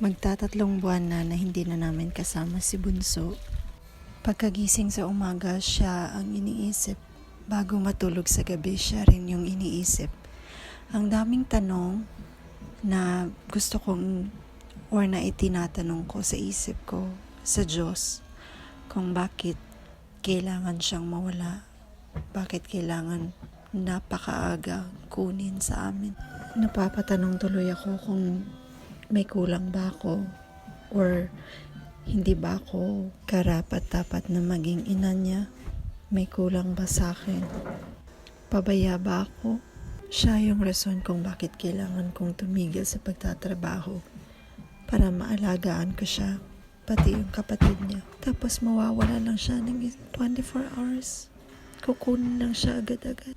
Magtatatlong buwan na na hindi na namin kasama si Bunso. Pagkagising sa umaga, siya ang iniisip. Bago matulog sa gabi, siya rin yung iniisip. Ang daming tanong na gusto kong or na itinatanong ko sa isip ko sa Diyos kung bakit kailangan siyang mawala. Bakit kailangan napakaaga kunin sa amin. Napapatanong tuloy ako kung may kulang ba ako or hindi ba ako karapat-dapat na maging ina niya? May kulang ba sa akin? Pabaya ba ako? Siya yung rason kung bakit kailangan kong tumigil sa pagtatrabaho para maalagaan ko siya, pati yung kapatid niya. Tapos mawawala lang siya ng 24 hours. Kukunin lang siya agad-agad.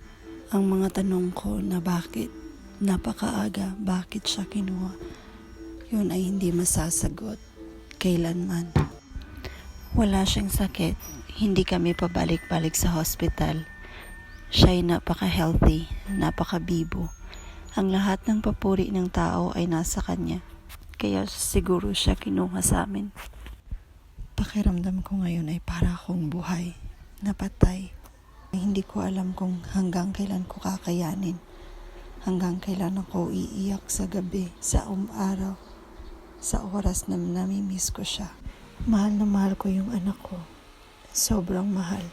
Ang mga tanong ko na bakit, napakaaga, bakit siya kinuha, yun ay hindi masasagot kailanman. Wala siyang sakit, hindi kami pabalik-balik sa hospital. Siya ay napaka-healthy, napaka-bibo. Ang lahat ng papuri ng tao ay nasa kanya. Kaya siguro siya kinuha sa amin. Pakiramdam ko ngayon ay para akong buhay, napatay. Hindi ko alam kung hanggang kailan ko kakayanin. Hanggang kailan ako iiyak sa gabi, sa umaraw, sa oras na namimiss ko siya. Mahal na mahal ko yung anak ko. Sobrang mahal.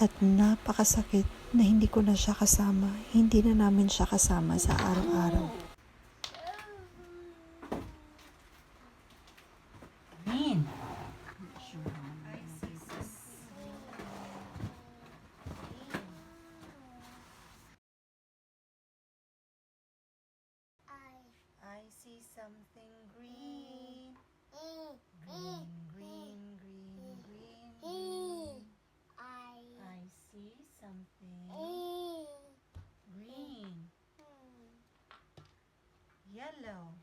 At napakasakit na hindi ko na siya kasama. Hindi na namin siya kasama sa araw-araw. See something green. Green, green, green, green. I see something green. Yellow.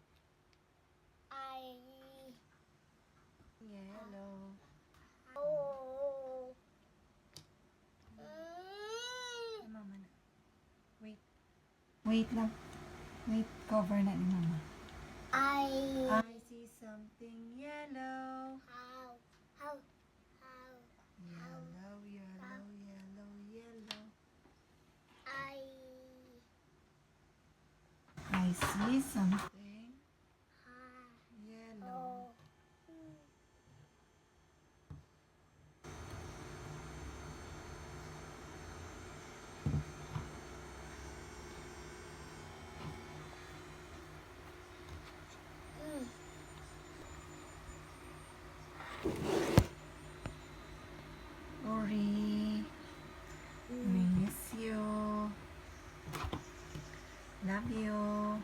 Yellow. Ay, mama na. Wait. Wait lang. Wait, cover na ni mama. I I see something yellow. how how how Yellow, yellow, yellow, yellow. I I see something Ori, miss you. Love you.